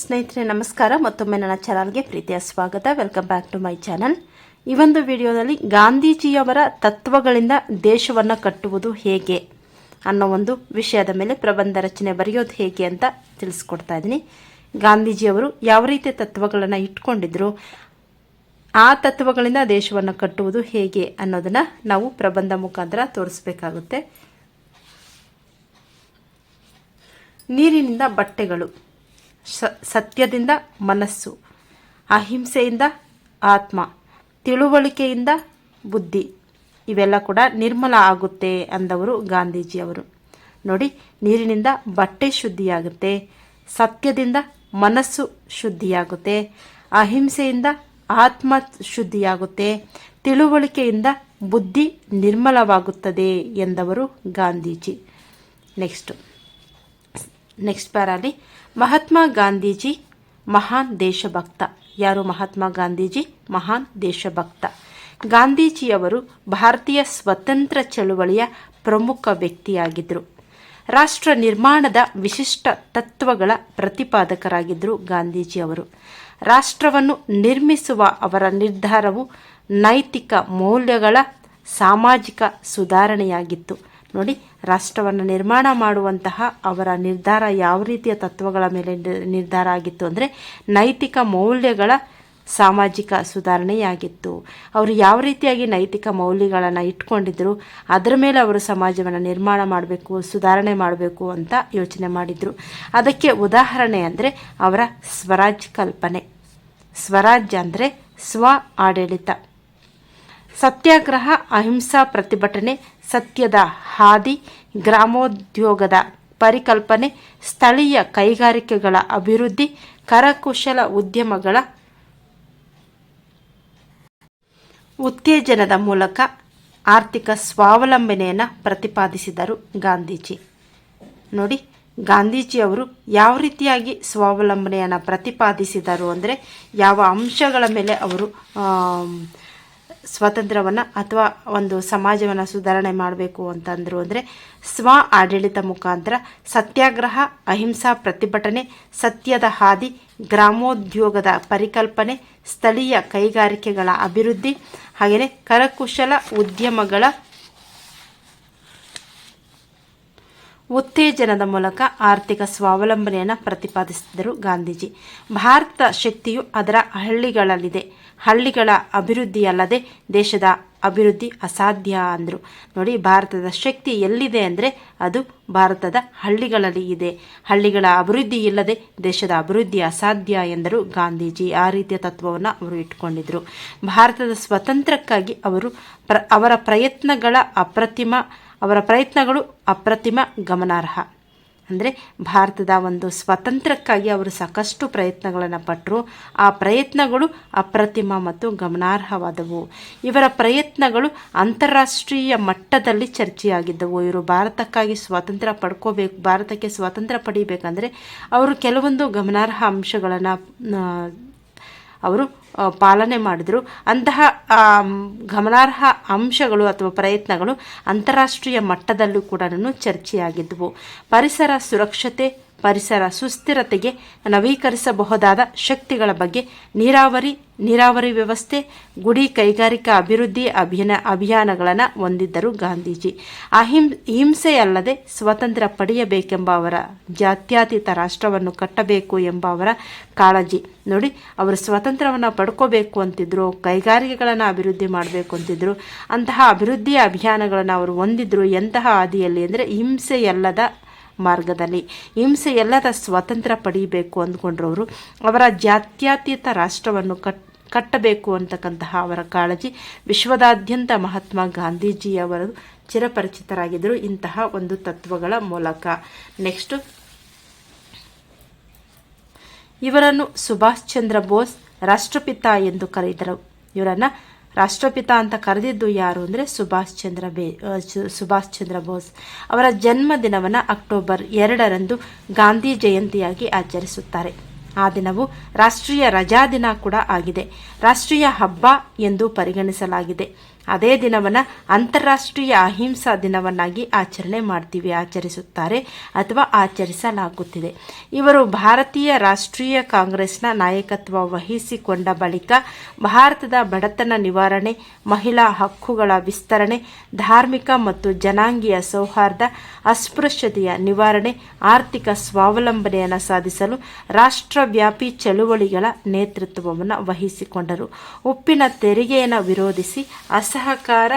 ಸ್ನೇಹಿತರೆ, ನಮಸ್ಕಾರ. ಮತ್ತೊಮ್ಮೆ ನನ್ನ ಚಾನಲ್ಗೆ ಪ್ರೀತಿಯ ಸ್ವಾಗತ. Welcome back to my channel ಈ ಒಂದು ವಿಡಿಯೋದಲ್ಲಿ ಗಾಂಧೀಜಿಯವರ ತತ್ವಗಳಿಂದ ದೇಶವನ್ನು ಕಟ್ಟುವುದು ಹೇಗೆ ಅನ್ನೋ ಒಂದು ವಿಷಯದ ಮೇಲೆ ಪ್ರಬಂಧ ರಚನೆ ಬರೆಯೋದು ಹೇಗೆ ಅಂತ ತಿಳಿಸ್ಕೊಡ್ತಾ ಇದ್ದೀನಿ. ಗಾಂಧೀಜಿಯವರು ಯಾವ ರೀತಿ ತತ್ವಗಳನ್ನು ಇಟ್ಕೊಂಡಿದ್ರು, ಆ ತತ್ವಗಳಿಂದ ದೇಶವನ್ನು ಕಟ್ಟುವುದು ಹೇಗೆ ಅನ್ನೋದನ್ನು ನಾವು ಪ್ರಬಂಧ ಮುಖಾಂತರ ತೋರಿಸ್ಬೇಕಾಗುತ್ತೆ. ನೀರಿನಿಂದ ಬಟ್ಟೆಗಳು. ಸತ್ಯದಿಂದ ಮನಸ್ಸು, ಅಹಿಂಸೆಯಿಂದ ಆತ್ಮ, ತಿಳುವಳಿಕೆಯಿಂದ ಬುದ್ಧಿ. ಇವೆಲ್ಲ ಕೂಡ ನಿರ್ಮಲ ಆಗುತ್ತೆ ಅಂದವರು ಗಾಂಧೀಜಿಯವರು. ನೋಡಿ, ನೀರಿನಿಂದ ಬಟ್ಟೆ ಶುದ್ಧಿಯಾಗುತ್ತೆ, ಸತ್ಯದಿಂದ ಮನಸ್ಸು ಶುದ್ಧಿಯಾಗುತ್ತೆ, ಅಹಿಂಸೆಯಿಂದ ಆತ್ಮ ಶುದ್ಧಿಯಾಗುತ್ತೆ, ತಿಳುವಳಿಕೆಯಿಂದ ಬುದ್ಧಿ ನಿರ್ಮಲವಾಗುತ್ತದೆ ಎಂದವರು ಗಾಂಧೀಜಿ. ನೆಕ್ಸ್ಟು. ನೆಕ್ಸ್ಟ್ ಪ್ಯಾರಲ್ಲಿ ಮಹಾತ್ಮ ಗಾಂಧೀಜಿ, ಮಹಾನ್ ದೇಶಭಕ್ತ. ಯಾರು ಮಹಾತ್ಮ ಗಾಂಧೀಜಿ? ಮಹಾನ್ ದೇಶಭಕ್ತ. ಗಾಂಧೀಜಿಯವರು ಭಾರತೀಯ ಸ್ವತಂತ್ರ ಚಳುವಳಿಯ ಪ್ರಮುಖ ವ್ಯಕ್ತಿಯಾಗಿದ್ದರು ರಾಷ್ಟ್ರ ನಿರ್ಮಾಣದ ವಿಶಿಷ್ಟ ತತ್ವಗಳ ಪ್ರತಿಪಾದಕರಾಗಿದ್ದರು ಗಾಂಧೀಜಿಯವರು. ರಾಷ್ಟ್ರವನ್ನು ನಿರ್ಮಿಸುವ ಅವರ ನಿರ್ಧಾರವು ನೈತಿಕ ಮೌಲ್ಯಗಳ ಸಾಮಾಜಿಕ ಸುಧಾರಣೆಯಾಗಿತ್ತು. ನೋಡಿ, ರಾಷ್ಟ್ರವನ್ನು ನಿರ್ಮಾಣ ಮಾಡುವಂತಹ ಅವರ ನಿರ್ಧಾರ ಯಾವ ರೀತಿಯ ತತ್ವಗಳ ಮೇಲೆ ನಿರ್- ನಿರ್ಧಾರ ಆಗಿತ್ತು ಅಂದರೆ ನೈತಿಕ ಮೌಲ್ಯಗಳ ಸಾಮಾಜಿಕ ಸುಧಾರಣೆಯಾಗಿತ್ತು. ಅವರು ಯಾವ ರೀತಿಯಾಗಿ ನೈತಿಕ ಮೌಲ್ಯಗಳನ್ನು ಇಟ್ಕೊಂಡಿದ್ರು, ಅದರ ಮೇಲೆ ಅವರು ಸಮಾಜವನ್ನು ನಿರ್ಮಾಣ ಮಾಡಬೇಕು, ಸುಧಾರಣೆ ಮಾಡಬೇಕು ಅಂತ ಯೋಚನೆ ಮಾಡಿದರು. ಅದಕ್ಕೆ ಉದಾಹರಣೆ ಅಂದರೆ ಅವರ ಸ್ವರಾಜ್ ಕಲ್ಪನೆ. ಸ್ವರಾಜ್ಯ ಅಂದರೆ ಸ್ವ ಆಡಳಿತ. ಸತ್ಯಾಗ್ರಹ, ಅಹಿಂಸಾ ಪ್ರತಿಭಟನೆ, ಸತ್ಯದ ಹಾದಿ, ಗ್ರಾಮೋದ್ಯೋಗದ ಪರಿಕಲ್ಪನೆ, ಸ್ಥಳೀಯ ಕೈಗಾರಿಕೆಗಳ ಅಭಿವೃದ್ಧಿ, ಕರಕುಶಲ ಉದ್ಯಮಗಳ ಉತ್ತೇಜನದ ಮೂಲಕ ಆರ್ಥಿಕ ಸ್ವಾವಲಂಬನೆಯನ್ನು ಪ್ರತಿಪಾದಿಸಿದರು ಗಾಂಧೀಜಿ. ನೋಡಿ, ಗಾಂಧೀಜಿಯವರು ಯಾವ ರೀತಿಯಾಗಿ ಸ್ವಾವಲಂಬನೆಯನ್ನು ಪ್ರತಿಪಾದಿಸಿದರು ಅಂದರೆ ಯಾವ ಅಂಶಗಳ ಮೇಲೆ ಅವರು ಸ್ವಾತಂತ್ರ್ಯವನ್ನು ಅಥವಾ ಒಂದು ಸಮಾಜವನ್ನು ಸುಧಾರಣೆ ಮಾಡಬೇಕು ಅಂತಂದರು ಅಂದರೆ ಸ್ವ ಆಡಳಿತ ಮುಖಾಂತರ ಸತ್ಯಾಗ್ರಹ, ಅಹಿಂಸಾ ಪ್ರತಿಭಟನೆ, ಸತ್ಯದ ಹಾದಿ, ಗ್ರಾಮೋದ್ಯೋಗದ ಪರಿಕಲ್ಪನೆ, ಸ್ಥಳೀಯ ಕೈಗಾರಿಕೆಗಳ ಅಭಿವೃದ್ಧಿ, ಹಾಗೆಯೇ ಕರಕುಶಲ ಉದ್ಯಮಗಳ ಉತ್ತೇಜನದ ಮೂಲಕ ಆರ್ಥಿಕ ಸ್ವಾವಲಂಬನೆಯನ್ನು ಪ್ರತಿಪಾದಿಸಿದರು ಗಾಂಧೀಜಿ. ಭಾರತ ಶಕ್ತಿಯು ಅದರ ಹಳ್ಳಿಗಳಲ್ಲಿದೆ. ಹಳ್ಳಿಗಳ ಅಭಿವೃದ್ಧಿಯಲ್ಲದೆ ದೇಶದ ಅಭಿವೃದ್ಧಿ ಅಸಾಧ್ಯ ಅಂದರು. ನೋಡಿ, ಭಾರತದ ಶಕ್ತಿ ಎಲ್ಲಿದೆ ಅಂದರೆ ಅದು ಭಾರತದ ಹಳ್ಳಿಗಳಲ್ಲಿ ಇದೆ. ಹಳ್ಳಿಗಳ ಅಭಿವೃದ್ಧಿ ಇಲ್ಲದೆ ದೇಶದ ಅಭಿವೃದ್ಧಿ ಅಸಾಧ್ಯ ಎಂದರು ಗಾಂಧೀಜಿ. ಆ ರೀತಿಯ ತತ್ವವನ್ನು ಅವರು ಇಟ್ಕೊಂಡಿದ್ದರು ಭಾರತದ ಸ್ವತಂತ್ರಕ್ಕಾಗಿ ಅವರು ಪ್ರ, ಅವರ ಪ್ರಯತ್ನಗಳ ಅಪ್ರತಿಮ, ಅವರ ಪ್ರಯತ್ನಗಳು ಅಪ್ರತಿಮ ಗಮನಾರ್ಹ. ಅಂದರೆ ಭಾರತದ ಒಂದು ಸ್ವಾತಂತ್ರ್ಯಕ್ಕಾಗಿ ಅವರು ಸಾಕಷ್ಟು ಪ್ರಯತ್ನಗಳನ್ನು ಪಟ್ಟರು ಆ ಪ್ರಯತ್ನಗಳು ಅಪ್ರತಿಮ ಮತ್ತು ಗಮನಾರ್ಹವಾದವು. ಇವರ ಪ್ರಯತ್ನಗಳು ಅಂತಾರಾಷ್ಟ್ರೀಯ ಮಟ್ಟದಲ್ಲಿ ಚರ್ಚೆಯಾಗಿದ್ದವು. ಇವರು ಭಾರತಕ್ಕಾಗಿ ಸ್ವಾತಂತ್ರ್ಯ ಪಡ್ಕೋಬೇಕು, ಭಾರತಕ್ಕೆ ಸ್ವಾತಂತ್ರ್ಯ ಪಡಿಬೇಕಂದ್ರೆ ಅವರು ಕೆಲವೊಂದು ಗಮನಾರ್ಹ ಅಂಶಗಳನ್ನು ಅವರು ಪಾಲನೆ ಮಾಡಿದರು. ಅಂತಹ ಗಮನಾರ್ಹ ಅಂಶಗಳು ಅಥವಾ ಪ್ರಯತ್ನಗಳು ಅಂತಾರಾಷ್ಟ್ರೀಯ ಮಟ್ಟದಲ್ಲೂ ಕೂಡ ಚರ್ಚೆಯಾಗಿದ್ದವು ಪರಿಸರ ಸುರಕ್ಷತೆ ಪರಿಸರ ಸುಸ್ಥಿರತೆಗೆ ನವೀಕರಿಸಬಹುದಾದ ಶಕ್ತಿಗಳ ಬಗ್ಗೆ ನೀರಾವರಿ ನೀರಾವರಿ ವ್ಯವಸ್ಥೆ, ಗುಡಿ ಕೈಗಾರಿಕಾ ಅಭಿವೃದ್ಧಿ ಅಭಿಯಾನ ಅಭಿಯಾನಗಳನ್ನು ಹೊಂದಿದ್ದರು ಗಾಂಧೀಜಿ. ಅಹಿಂ, ಹಿಂಸೆಯಲ್ಲದೆ ಸ್ವಾತಂತ್ರ್ಯ ಪಡೆಯಬೇಕೆಂಬ ಅವರ ಜಾತ್ಯತೀತ ರಾಷ್ಟ್ರವನ್ನು ಕಟ್ಟಬೇಕು ಎಂಬ ಅವರ ಕಾಳಜಿ. ನೋಡಿ, ಅವರು ಸ್ವಾತಂತ್ರ್ಯವನ್ನು ಪಡ್ಕೋಬೇಕು ಅಂತಿದ್ರು, ಕೈಗಾರಿಕೆಗಳನ್ನು ಅಭಿವೃದ್ಧಿ ಮಾಡಬೇಕು ಅಂತಿದ್ರು, ಅಂತಹ ಅಭಿವೃದ್ಧಿ ಅಭಿಯಾನಗಳನ್ನು ಅವರು ಹೊಂದಿದ್ರು ಎಂತಹ ಹಾದಿಯಲ್ಲಿ ಅಂದರೆ ಹಿಂಸೆಯಲ್ಲದ ಮಾರ್ಗದಲ್ಲಿ. ಹಿಂಸೆ ಎಲ್ಲದ ಸ್ವಾತಂತ್ರ್ಯ ಪಡೀಬೇಕು ಅಂದ್ಕೊಂಡ್ರವರು ಅವರ ಜಾತ್ಯತೀತ ರಾಷ್ಟ್ರವನ್ನು ಕಟ್, ಕಟ್ಟಬೇಕು ಅಂತಕ್ಕಂತಹ ಅವರ ಕಾಳಜಿ ವಿಶ್ವದಾದ್ಯಂತ ಮಹಾತ್ಮ ಗಾಂಧೀಜಿಯವರು ಚಿರಪರಿಚಿತರಾಗಿದ್ದರು. ಇಂತಹ ಒಂದು ತತ್ವಗಳ ಮೂಲಕ. ನೆಕ್ಸ್ಟು ಇವರನ್ನು ಸುಭಾಷ್ ಚಂದ್ರ ಬೋಸ್ ರಾಷ್ಟ್ರಪಿತ ಎಂದು ಕರೆದರು. ಇವರನ್ನು ರಾಷ್ಟ್ರಪಿತ ಅಂತ ಕರೆದಿದ್ದು ಯಾರು ಅಂದರೆ ಸುಭಾಷ್ ಚಂದ್ರ ಬೇ ಸುಭಾಷ್ ಚಂದ್ರ ಬೋಸ್. ಅವರ ಜನ್ಮದಿನವನ್ನು ಅಕ್ಟೋಬರ್ ಎರಡರಂದು ಗಾಂಧಿ ಜಯಂತಿಯಾಗಿ ಆಚರಿಸುತ್ತಾರೆ. ಆ ದಿನವು ರಾಷ್ಟ್ರೀಯ ರಜಾ ದಿನ ಕೂಡ ಆಗಿದೆ. ರಾಷ್ಟ್ರೀಯ ಹಬ್ಬ ಎಂದು ಪರಿಗಣಿಸಲಾಗಿದೆ. ಅದೇ ದಿನವನ್ನು ಅಂತಾರಾಷ್ಟ್ರೀಯ ಅಹಿಂಸಾ ದಿನವನ್ನಾಗಿ ಆಚರಣೆ ಮಾಡ್ತೀವಿ, ಆಚರಿಸುತ್ತಾರೆ ಅಥವಾ ಆಚರಿಸಲಾಗುತ್ತಿದೆ. ಇವರು ಭಾರತೀಯ ರಾಷ್ಟ್ರೀಯ ಕಾಂಗ್ರೆಸ್ನ ನಾಯಕತ್ವ ವಹಿಸಿಕೊಂಡ ಬಳಿಕ ಭಾರತದ ಬಡತನ ನಿವಾರಣೆ, ಮಹಿಳಾ ಹಕ್ಕುಗಳ ವಿಸ್ತರಣೆ, ಧಾರ್ಮಿಕ ಮತ್ತು ಜನಾಂಗೀಯ ಸೌಹಾರ್ದ, ಅಸ್ಪೃಶ್ಯತೆಯ ನಿವಾರಣೆ, ಆರ್ಥಿಕ ಸ್ವಾವಲಂಬನೆಯನ್ನು ಸಾಧಿಸಲು ರಾಷ್ಟ್ರವ್ಯಾಪಿ ಚಳುವಳಿಗಳ ನೇತೃತ್ವವನ್ನು ವಹಿಸಿಕೊಂಡರು. ಉಪ್ಪಿನ ತೆರಿಗೆಯನ್ನು ವಿರೋಧಿಸಿ ಅಸಹಕಾರ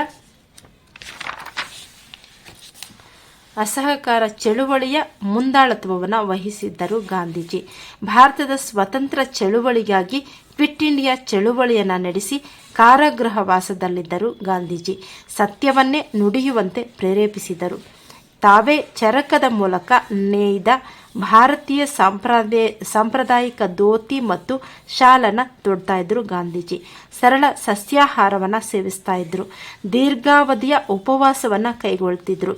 ಅಸಹಕಾರ ಚಳುವಳಿಯ ಮುಂದಾಳತ್ವವನ್ನು ವಹಿಸಿದ್ದರು ಗಾಂಧೀಜಿ. ಭಾರತದ ಸ್ವತಂತ್ರ ಚಳುವಳಿಗಾಗಿ ಕ್ವಿಟ್ ಇಂಡಿಯಾ ಚಳುವಳಿಯನ್ನು ನಡೆಸಿ ಕಾರಾಗೃಹವಾಸದಲ್ಲಿದ್ದರು ಗಾಂಧೀಜಿ. ಸತ್ಯವನ್ನೇ ನುಡಿಯುವಂತೆ ಪ್ರೇರೇಪಿಸಿದರು. ತಾವೇ ಚರಕದ ಮೂಲಕ ನೇಯ್ದ ಭಾರತೀಯ ಸಂಪ್ರದಾಯ ಸಾಂಪ್ರದಾಯಿಕ ಧೋತಿ ಮತ್ತು ಶಾಲನ್ನು ತೊಡ್ತಾ ಇದ್ರು ಗಾಂಧೀಜಿ. ಸರಳ ಸಸ್ಯಾಹಾರವನ್ನು ಸೇವಿಸ್ತಾ ಇದ್ರು ದೀರ್ಘಾವಧಿಯ ಉಪವಾಸವನ್ನು ಕೈಗೊಳ್ತಿದ್ರು.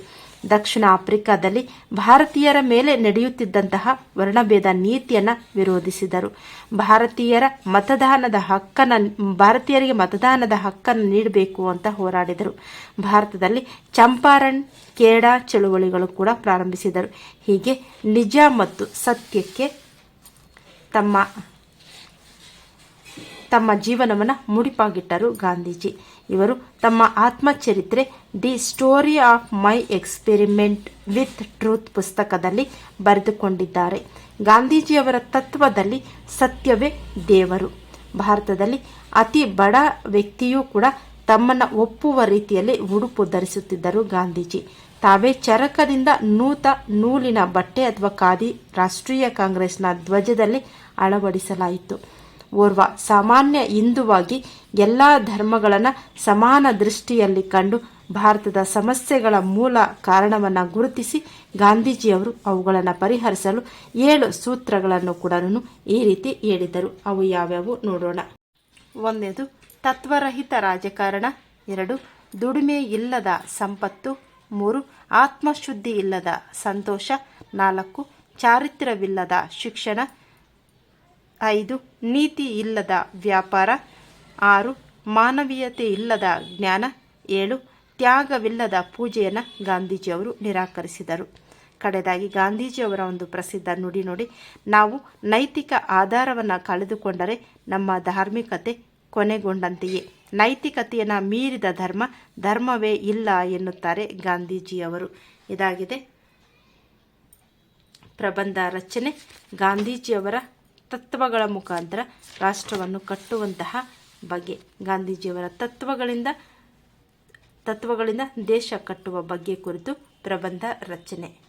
ದಕ್ಷಿಣ ಆಫ್ರಿಕಾದಲ್ಲಿ ಭಾರತೀಯರ ಮೇಲೆ ನಡೆಯುತ್ತಿದ್ದಂತಹ ವರ್ಣಭೇದ ನೀತಿಯನ್ನು ವಿರೋಧಿಸಿದರು. ಭಾರತೀಯರ ಮತದಾನದ ಹಕ್ಕನ್ನು, ಭಾರತೀಯರಿಗೆ ಮತದಾನದ ಹಕ್ಕನ್ನು ನೀಡಬೇಕು ಅಂತ ಹೋರಾಡಿದರು. ಭಾರತದಲ್ಲಿ ಚಂಪಾರಣ್, ಕೇಡಾ ಚಳುವಳಿಗಳು ಕೂಡ ಪ್ರಾರಂಭಿಸಿದರು. ಹೀಗೆ ನಿಜ ಮತ್ತು ಸತ್ಯಕ್ಕೆ ತಮ್ಮ ತಮ್ಮ ಜೀವನವನ್ನು ಮುಡಿಪಾಗಿಟ್ಟರು ಗಾಂಧೀಜಿ. ಇವರು ತಮ್ಮ ಆತ್ಮಚರಿತ್ರೆ the story of my experiment with truth ಪುಸ್ತಕದಲ್ಲಿ ಬರೆದುಕೊಂಡಿದ್ದಾರೆ. ಗಾಂಧೀಜಿಯವರ ತತ್ವದಲ್ಲಿ ಸತ್ಯವೇ ದೇವರು. ಭಾರತದಲ್ಲಿ ಅತಿ ಬಡ ವ್ಯಕ್ತಿಯೂ ಕೂಡ ತಮ್ಮನ್ನು ಒಪ್ಪುವ ರೀತಿಯಲ್ಲಿ ಉಡುಪು ಧರಿಸುತ್ತಿದ್ದರು ಗಾಂಧೀಜಿ. ತಾವೇ ಚರಕದಿಂದ ನೂತ ನೂಲಿನ ಬಟ್ಟೆ ಅಥವಾ ಖಾದಿ ರಾಷ್ಟ್ರೀಯ ಕಾಂಗ್ರೆಸ್ನ ಧ್ವಜದಲ್ಲಿ ಅಳವಡಿಸಲಾಯಿತು. ಓರ್ವ ಸಾಮಾನ್ಯ ಹಿಂದುವಾಗಿ ಎಲ್ಲ ಧರ್ಮಗಳನ್ನು ಸಮಾನ ದೃಷ್ಟಿಯಲ್ಲಿ ಕಂಡು ಭಾರತದ ಸಮಸ್ಯೆಗಳ ಮೂಲ ಕಾರಣವನ್ನು ಗುರುತಿಸಿ ಗಾಂಧೀಜಿಯವರು ಅವುಗಳನ್ನು ಪರಿಹರಿಸಲು ಏಳು ಸೂತ್ರಗಳನ್ನು ಕೂಡ ಈ ರೀತಿ ಹೇಳಿದರು. ಅವು ಯಾವ್ಯಾವು ನೋಡೋಣ. ಒಂದೇದು, ತತ್ವರಹಿತ ರಾಜಕಾರಣ. ಎರಡು, ದುಡಿಮೆ ಇಲ್ಲದ ಸಂಪತ್ತು. ಮೂರು, ಆತ್ಮಶುದ್ಧಿ ಇಲ್ಲದ ಸಂತೋಷ. ನಾಲ್ಕು, ಚಾರಿತ್ರ್ಯವಿಲ್ಲದ ಶಿಕ್ಷಣ. ಐದು, ನೀತಿ ಇಲ್ಲದ ವ್ಯಾಪಾರ. ಆರು, ಮಾನವೀಯತೆ ಇಲ್ಲದ ಜ್ಞಾನ. ಏಳು, ತ್ಯಾಗವಿಲ್ಲದ ಪೂಜೆಯನ್ನು ಗಾಂಧೀಜಿಯವರು ನಿರಾಕರಿಸಿದರು. ಕಡೆದಾಗಿ ಗಾಂಧೀಜಿಯವರ ಒಂದು ಪ್ರಸಿದ್ಧ ನುಡಿ ನೋಡಿ. ನಾವು ನೈತಿಕ ಆಧಾರವನ್ನು ಕಳೆದುಕೊಂಡರೆ ನಮ್ಮ ಧಾರ್ಮಿಕತೆ ಕೊನೆಗೊಂಡಂತೆಯೇ. ನೈತಿಕತೆಯನ್ನು ಮೀರಿದ ಧರ್ಮ ಧರ್ಮವೇ ಇಲ್ಲ ಎನ್ನುತ್ತಾರೆ ಗಾಂಧೀಜಿಯವರು. ಇದಾಗಿದೆ ಪ್ರಬಂಧ ರಚನೆ. ಗಾಂಧೀಜಿಯವರ ತತ್ವಗಳ ಮುಖಾಂತರ ರಾಷ್ಟ್ರವನ್ನು ಕಟ್ಟುವಂತಹ ಬಗೆ ಗಾಂಧೀಜಿಯವರ ತತ್ವಗಳಿಂದ ತತ್ವಗಳಿಂದ ದೇಶ ಕಟ್ಟುವ ಬಗ್ಗೆ ಕುರಿತು ಪ್ರಬಂಧ ರಚನೆ.